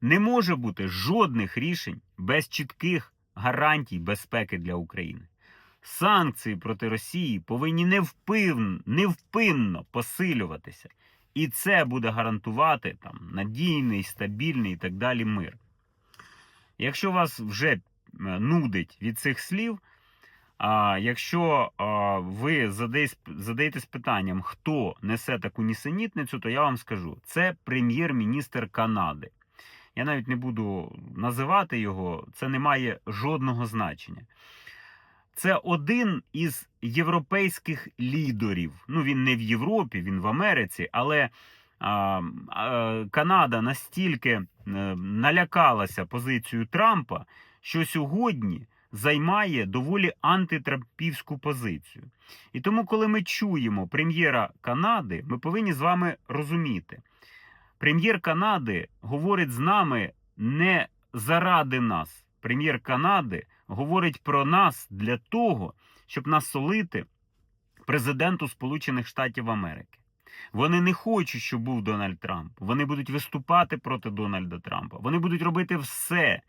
Не може бути жодних рішень без чітких гарантій безпеки для України. Санкції проти Росії повинні невпин, невпинно посилюватися. І це буде гарантувати там надійний, стабільний і так далі мир. Якщо вас вже е, нудить від цих слів, а якщо а, ви задаєтесь питанням, хто несе таку нісенітницю, то я вам скажу: це прем'єр-міністр Канади. Я навіть не буду називати його, це не має жодного значення. Це один із європейських лідерів. Ну, він не в Європі, він в Америці, але а, а, Канада настільки е, налякалася позицією Трампа, що сьогодні займає доволі антитрампівську позицію. І тому, коли ми чуємо прем'єра Канади, ми повинні з вами розуміти, прем'єр Канади говорить з нами не заради нас. Прем'єр Канади говорить про нас для того, щоб насолити президенту Сполучених Штатів Америки. Вони не хочуть, щоб був Дональд Трамп. Вони будуть виступати проти Дональда Трампа. Вони будуть робити все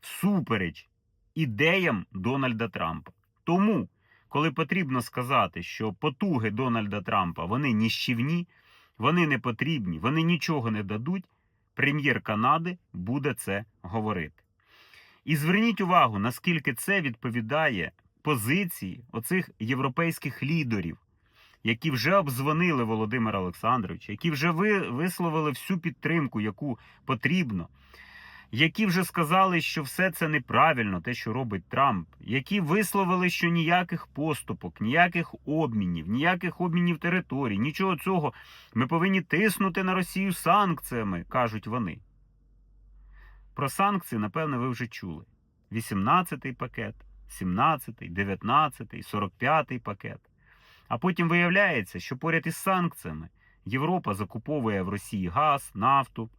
всупереч ідеям Дональда Трампа. Тому, коли потрібно сказати, що потуги Дональда Трампа вони ніщівні, вони не потрібні, вони нічого не дадуть, прем'єр Канади буде це говорити. І зверніть увагу, наскільки це відповідає позиції оцих європейських лідерів, які вже обзвонили Володимира Олександровича, які вже ви, висловили всю підтримку, яку потрібно, які вже сказали, що все це неправильно, те, що робить Трамп, які висловили, що ніяких поступок, ніяких обмінів, ніяких обмінів територій, нічого цього. Ми повинні тиснути на Росію санкціями, кажуть вони. Про санкції, напевно, ви вже чули. 18-й пакет, 17-й, 19-й, 45-й пакет. А потім виявляється, що поряд із санкціями Європа закуповує в Росії газ, нафту,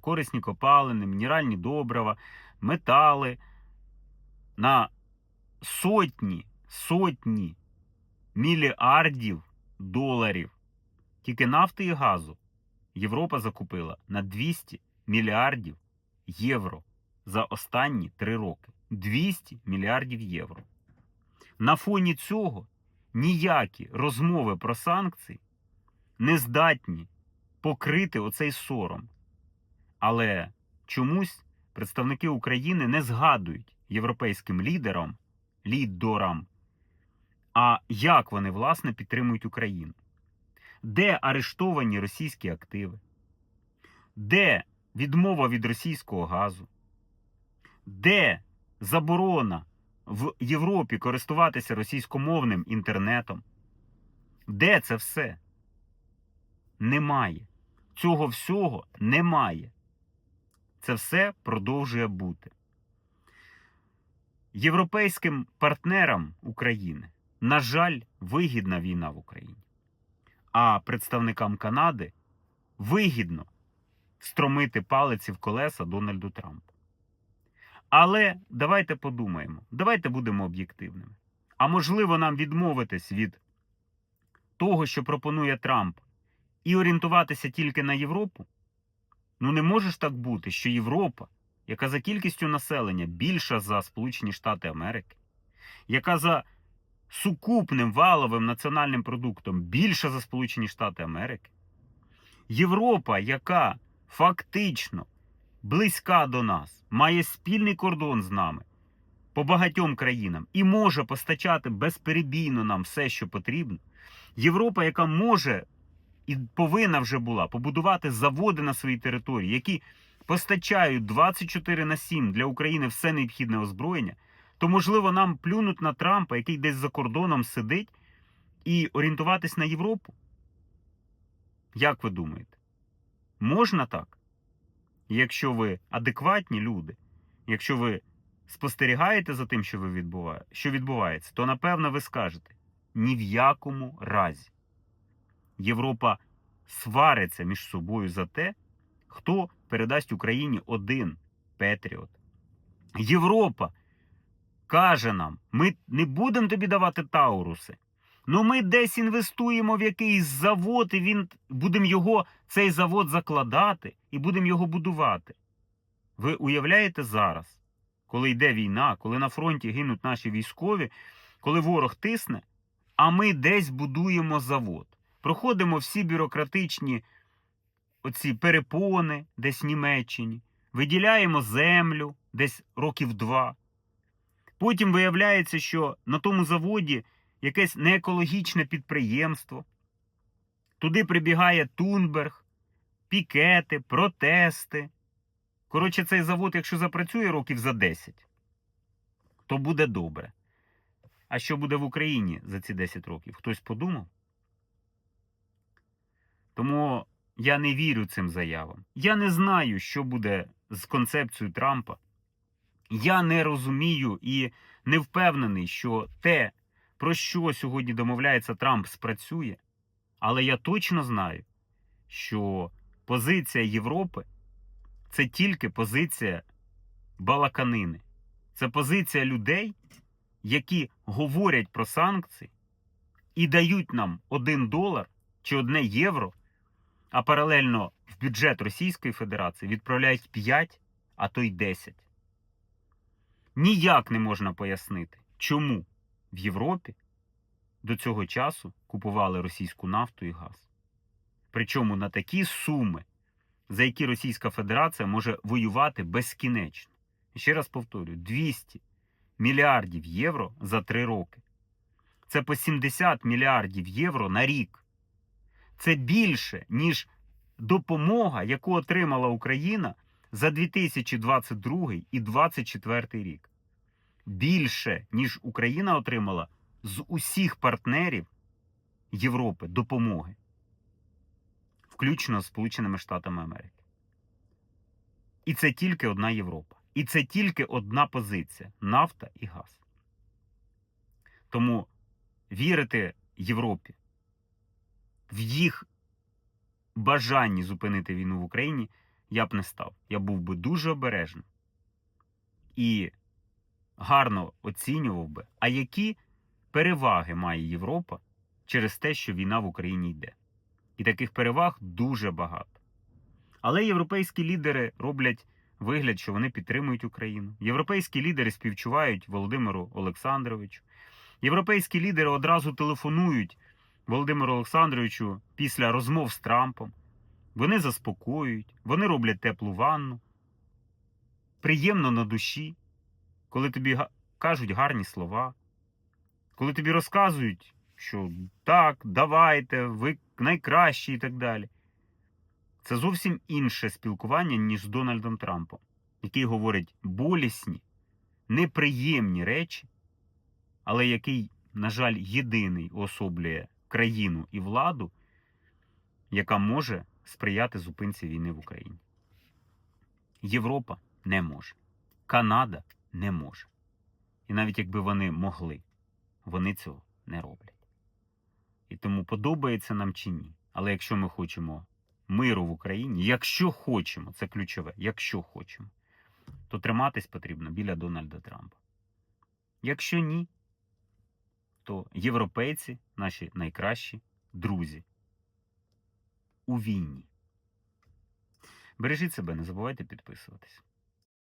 корисні копалини, мінеральні добрива, метали на сотні, сотні мільярдів доларів. Тільки нафти і газу Європа закупила на 200 мільярдів євро за останні три роки. 200 мільярдів євро. На фоні цього ніякі розмови про санкції не здатні покрити оцей сором. Але чомусь представники України не згадують європейським лідерам, лідерам, а як вони власне підтримують Україну. Де арештовані російські активи? Де відмова від російського газу? Де заборона в Європі користуватися російськомовним інтернетом? Де це все? Немає. Цього всього немає. Це все продовжує бути. Європейським партнерам України, на жаль, вигідна війна в Україні. А представникам Канади вигідно стромити палиці в колеса Дональду Трампу. Але давайте подумаємо, давайте будемо об'єктивними. А можливо, нам відмовитись від того, що пропонує Трамп, і орієнтуватися тільки на Європу? Ну не може ж так бути, що Європа, яка за кількістю населення більша за Сполучені Штати Америки, яка за сукупним валовим національним продуктом більша за Сполучені Штати Америки, Європа, яка фактично близька до нас, має спільний кордон з нами по багатьом країнам і може постачати безперебійно нам все, що потрібно. Європа, яка може і повинна вже була побудувати заводи на своїй території, які постачають 24 на 7 для України все необхідне озброєння, то можливо нам плюнуть на Трампа, який десь за кордоном сидить, і орієнтуватись на Європу? Як ви думаєте? Можна так? Якщо ви адекватні люди, якщо ви спостерігаєте за тим, що ви відбуває, що відбувається, то напевно ви скажете ні в якому разі. Європа свариться між собою за те, хто передасть Україні один Петріот. Європа каже нам: ми не будемо тобі давати Тауруси. Ну ми десь інвестуємо в якийсь завод, і він будемо його, цей завод закладати і будемо його будувати. Ви уявляєте зараз, коли йде війна, коли на фронті гинуть наші військові, коли ворог тисне, а ми десь будуємо завод. Проходимо всі бюрократичні оці перепони десь в Німеччині, виділяємо землю десь років два. Потім виявляється, що на тому заводі якесь неекологічне підприємство. Туди прибігає Тунберг, пікети, протести. Коротше, цей завод, якщо запрацює років за 10, то буде добре. А що буде в Україні за ці 10 років? Хтось подумав? Тому я не вірю цим заявам. Я не знаю, що буде з концепцією Трампа. Я не розумію і не впевнений, що те, про що сьогодні домовляється Трамп, спрацює. Але я точно знаю, що позиція Європи це тільки позиція балаканини. Це позиція людей, які говорять про санкції і дають нам один долар чи одне євро, а паралельно в бюджет Російської Федерації відправляють 5, а то й 10. Ніяк не можна пояснити, чому в Європі до цього часу купували російську нафту і газ. Причому на такі суми, за які Російська Федерація може воювати безкінечно. Ще раз повторюю: 200 мільярдів євро за 3 роки. Це по 70 мільярдів євро на рік. Це більше, ніж допомога, яку отримала Україна за 2022 і 2024 рік. Більше, ніж Україна отримала з усіх партнерів Європи допомоги, включно з Сполученими Штатами Америки. І це тільки одна Європа. І це тільки одна позиція нафта і газ. Тому вірити Європі в їх бажанні зупинити війну в Україні я б не став. Я був би дуже обережним і гарно оцінював би, а які переваги має Європа через те, що війна в Україні йде. І таких переваг дуже багато. Але європейські лідери роблять вигляд, що вони підтримують Україну. Європейські лідери співчувають Володимиру Олександровичу. Європейські лідери одразу телефонують Володимиру Олександровичу після розмов з Трампом. Вони заспокоюють, вони роблять теплу ванну. Приємно на душі, коли тобі кажуть гарні слова, коли тобі розказують, що так, давайте, ви найкращі і так далі. Це зовсім інше спілкування, ніж з Дональдом Трампом, який говорить болісні, неприємні речі, але який, на жаль, єдиний особлює країну і владу, яка може сприяти зупинці війни в Україні. Європа не може. Канада не може. І навіть якби вони могли, вони цього не роблять. І тому подобається нам чи ні. Але якщо ми хочемо миру в Україні, якщо хочемо, це ключове, якщо хочемо, то триматись потрібно біля Дональда Трампа. Якщо ні, то європейці, наші найкращі друзі, у війні. Бережіть себе, не забувайте підписуватись.